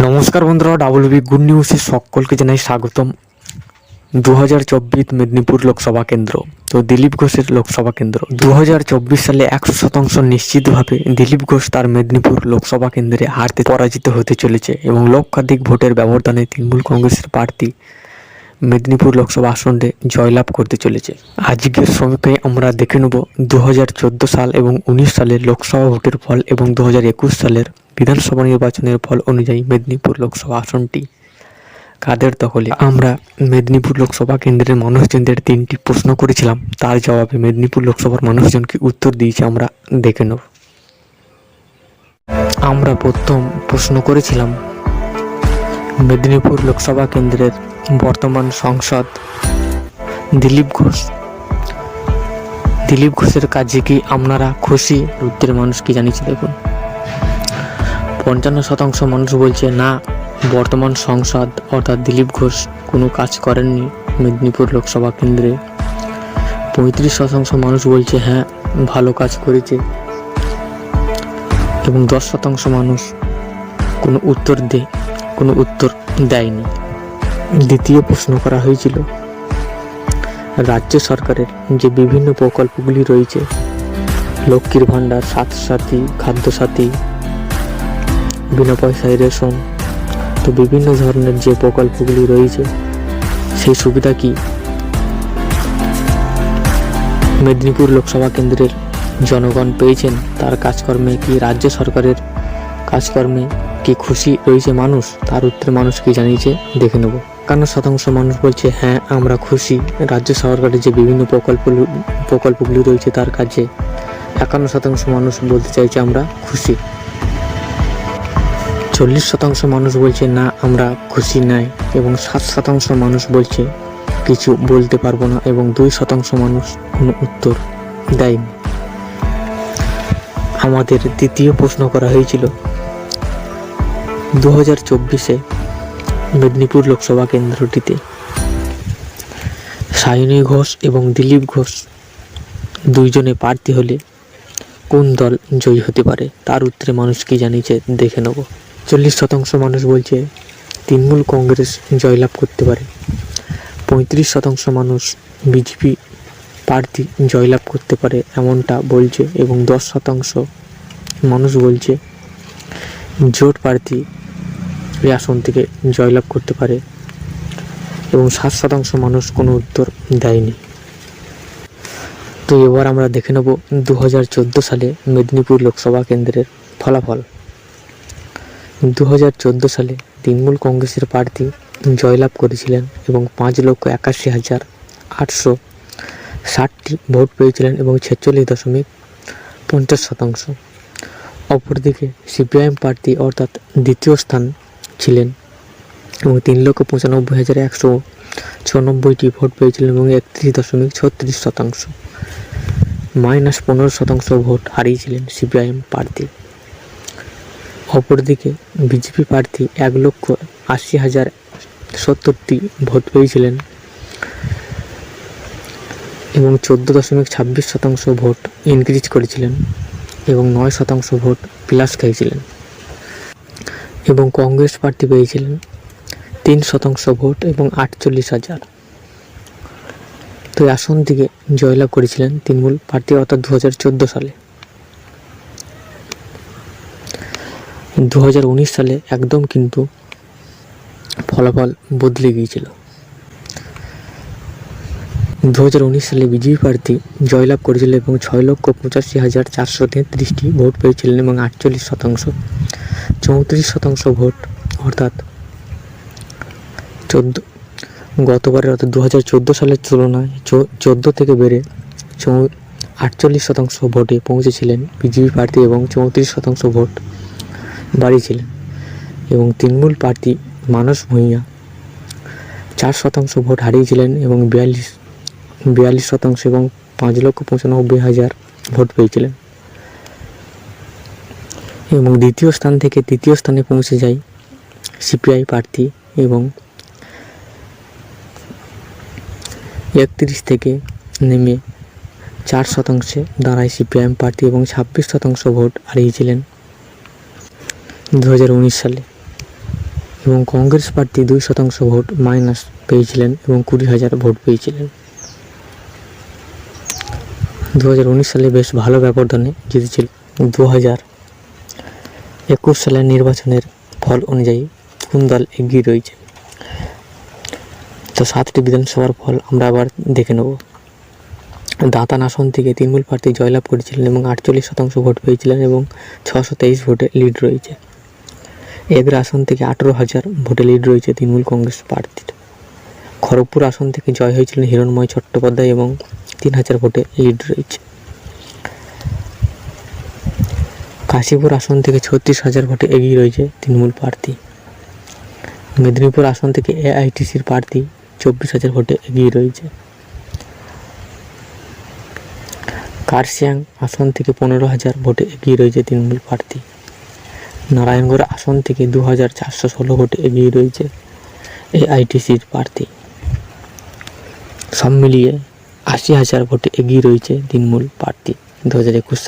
নমস্কার বন্ধুরা be good নিউজে সকলকে জানাই স্বাগতম। দু হাজার চব্বিশ মেদিনীপুর লোকসভা কেন্দ্র, তো দিলীপ ঘোষের লোকসভা কেন্দ্র। দু হাজার চব্বিশ সালে একশো শতাংশ নিশ্চিতভাবে দিলীপ ঘোষ তার মেদিনীপুর লোকসভা কেন্দ্রে হারতে পরাজিত হতে চলেছে এবং লক্ষাধিক ভোটের ব্যবধানে তৃণমূল কংগ্রেসের প্রার্থী মেদিনীপুর লোকসভা আসনে জয়লাভ করতে চলেছে। আজকের সমীক্ষায় আমরা দেখে নেব দু হাজার চোদ্দ সাল এবং উনিশ সালের লোকসভা ভোটের ফল এবং দু হাজার একুশ সালের বিধানসভা নির্বাচনের ফল অনুযায়ী মেদিনীপুর লোকসভা আসনটি। কাদের দখলে? আমরা মেদিনীপুর লোকসভা কেন্দ্রের মানুষজনদের তিনটি প্রশ্ন করেছিলাম। তার জবাবে মেদিনীপুর লোকসভার মানুষজনকে উত্তর দিয়েছে আমরা। দেখে নেব। আমরা প্রথম প্রশ্ন করেছিলাম, মেদিনীপুর লোকসভা কেন্দ্রের বর্তমান সংসদ। দিলীপ ঘোষ। দিলীপ ঘোষের কাজে কি আপনারা খুশি? উত্তরের মানুষ কি জানিয়েছে দেখুন। পঞ্চান্ন শতাংশ মানুষ বলছে, না, বর্তমান সংসদ অর্থাৎ দিলীপ ঘোষ কোনো কাজ করেননি মেদিনীপুর লোকসভা কেন্দ্রে। পঁয়ত্রিশ শতাংশ মানুষ বলছে হ্যাঁ ভালো কাজ করেছে। এবং দশ শতাংশ মানুষ কোনো উত্তর দে, কোনো উত্তর দেয়নি। দ্বিতীয় প্রশ্ন করা হয়েছিল, রাজ্য সরকারের যে বিভিন্ন প্রকল্পগুলি রয়েছে, লক্ষ্মীর ভাণ্ডার সাথী খাদ্যসাথী, বিনা পয়সায় রেশন, তো বিভিন্ন ধরনের যে প্রকল্পগুলি রয়েছে, সেই সুবিধা কি? মেদিনীপুর লোকসভা কেন্দ্রের জনগণ পেয়েছেন, তার কাজকর্মে কি রাজ্য সরকারের কাজকর্মে কি খুশি রয়েছে মানুষ? তার উত্তরে মানুষ কি জানিয়েছে, দেখে নেব। একান্ন শতাংশ মানুষ বলছে হ্যাঁ আমরা খুশি। রাজ্য সরকারের যে বিভিন্ন প্রকল্প প্রকল্পগুলি রয়েছে তার কাজে একান্ন শতাংশ মানুষ বলতে চাইছে আমরা খুশি। চল্লিশ শতাংশ মানুষ বলছে, না, আমরা খুশি নাই। এবং সাত শতাংশ মানুষ বলছে, কিছু বলতে পারব না। এবং দুই শতাংশ মানুষ কোনো উত্তর দেয়নি। আমাদের দ্বিতীয় প্রশ্ন করা হয়েছিল দু হাজার চব্বিশে মেদিনীপুর লোকসভা কেন্দ্রটিতে। সায়নী ঘোষ এবং দিলীপ ঘোষ দুইজনে প্রার্থী হলে কোন দল জয়ী হতে পারে? তার উত্তরে মানুষ কি জানিয়েছে দেখে নেব। চল্লিশ শতাংশ মানুষ বলছে তৃণমূল কংগ্রেস জয়লাভ করতে পারে। পঁয়ত্রিশ শতাংশ মানুষ বিজেপি প্রার্থী জয়লাভ করতে পারে এমনটা বলছে এবং দশ শতাংশ মানুষ বলছে জোট প্রার্থী এই আসন থেকে জয়লাভ করতে পারে এবং সাত শতাংশ মানুষ কোনো উত্তর দেয়নি। তো এবার আমরা দেখে নেব দু হাজার চোদ্দ সালে মেদিনীপুর লোকসভা কেন্দ্রের ফলাফল। দু হাজার চোদ্দ সালে তৃণমূল কংগ্রেসের প্রার্থী জয়লাভ করেছিলেন এবং পাঁচ লক্ষ একাশি হাজার আটশো ষাটটি ভোট পেয়েছিলেন এবং ছেচল্লিশ দশমিক পঞ্চাশ শতাংশ। অপরদিকে সিপিআইএম প্রার্থী অর্থাৎ দ্বিতীয় স্থান ছিলেন এবং তিন লক্ষ পঁচানব্বই হাজার একশো চুরানব্বইটি ভোট পেয়েছিলেন এবং একত্রিশ দশমিক ছত্রিশ শতাংশ, মাইনাস পনেরো শতাংশ ভোট হারিয়েছিলেন সিপিআইএম প্রার্থী। অপরদিকে বিজেপি প্রার্থী এক লক্ষ আশি হাজার সত্তরটি ভোট পেয়েছিলেন এবং চোদ্দ দশমিক ছাব্বিশ শতাংশ ভোট ইনক্রিজ করেছিলেন এবং নয় শতাংশ ভোট প্লাস খেয়েছিলেন এবং কংগ্রেস প্রার্থী পেয়েছিলেন তিন শতাংশ ভোট এবং আটচল্লিশ হাজার। তো আসন থেকে জয়লাভ করেছিলেন তৃণমূল প্রার্থী অর্থাৎ দু হাজার চোদ্দ সালে। দু হাজার উনিশ সালে একদম কিন্তু ফলাফল বদলে গিয়েছিল। দু হাজার উনিশ সালে বিজেপি প্রার্থী জয়লাভ করেছিল এবং ছয় লক্ষ পঁচাশি হাজার চারশো তেত্রিশটি ভোট পেয়েছিলেন এবং আটচল্লিশ শতাংশ চৌত্রিশ শতাংশ ভোট, অর্থাৎ চোদ্দ, গতবারের অর্থাৎ দু হাজার চোদ্দ সালের তুলনায় চোদ্দ থেকে বেড়ে চৌ, আটচল্লিশ শতাংশ ভোটে পৌঁছেছিলেন বিজেপি প্রার্থী এবং চৌত্রিশ শতাংশ ভোট বাড়িয়েছিলেন এবং তৃণমূল প্রার্থী মানস ভূঁইয়া চার শতাংশ ভোট হারিয়েছিলেন এবং বিয়াল্লিশ বিয়াল্লিশ শতাংশ এবং পাঁচ লক্ষ পঁচানব্বই হাজার ভোট পেয়েছিলেন। এবং দ্বিতীয় স্থান থেকে তৃতীয় স্থানে পৌঁছে যায় সিপিআই প্রার্থী এবং একত্রিশ থেকে নেমে চার শতাংশে দাঁড়ায় সিপিআইএম প্রার্থী এবং ছাব্বিশ শতাংশ ভোট হারিয়েছিলেন দু হাজার উনিশ সালে এবং কংগ্রেস প্রার্থী দুই শতাংশ ভোট মাইনাস পেয়েছিলেন এবং কুড়ি হাজার ভোট পেয়েছিলেন। দু হাজার উনিশ সালে বেশ ভালো ব্যবধানে জিতেছিল। দু হাজার একুশ সালের নির্বাচনের ফল অনুযায়ী কোন দল এগিয়ে রয়েছে? তো সাতটি বিধানসভার ফল আমরা আবার দেখে নেব। দাঁতান আসন থেকে তৃণমূল প্রার্থী জয়লাভ করেছিলেন এবং আটচল্লিশ শতাংশ ভোট পেয়েছিলেন এবং ছশো তেইশ ভোটে লিড রয়েছে। এগরা আসন থেকে আঠেরো হাজার ভোটে লিড রয়েছে তৃণমূল কংগ্রেস প্রার্থীর। খড়গপুর আসন থেকে জয় হয়েছিলেন হিরণময় চট্টোপাধ্যায় এবং তিন হাজার ভোটে লিড রয়েছে। কাশীপুর আসন থেকে ছত্রিশ হাজার ভোটে এগিয়ে রয়েছে তৃণমূল প্রার্থী। মেদিনীপুর আসন থেকে এআইটিসির প্রার্থী চব্বিশ হাজার ভোটে এগিয়ে রয়েছে। কার্শিয়াং আসন থেকে পনেরো হাজার ভোটে এগিয়ে রয়েছে তৃণমূল প্রার্থী। নারায়ণগড় আসন থেকে দু হাজার চারশো ষোলো ভোটে এগিয়ে রয়েছে এআইটিসির প্রার্থী। সব মিলিয়ে আশি হাজার ভোটে এগিয়ে রয়েছে তৃণমূল প্রার্থী দু হাজার একুশ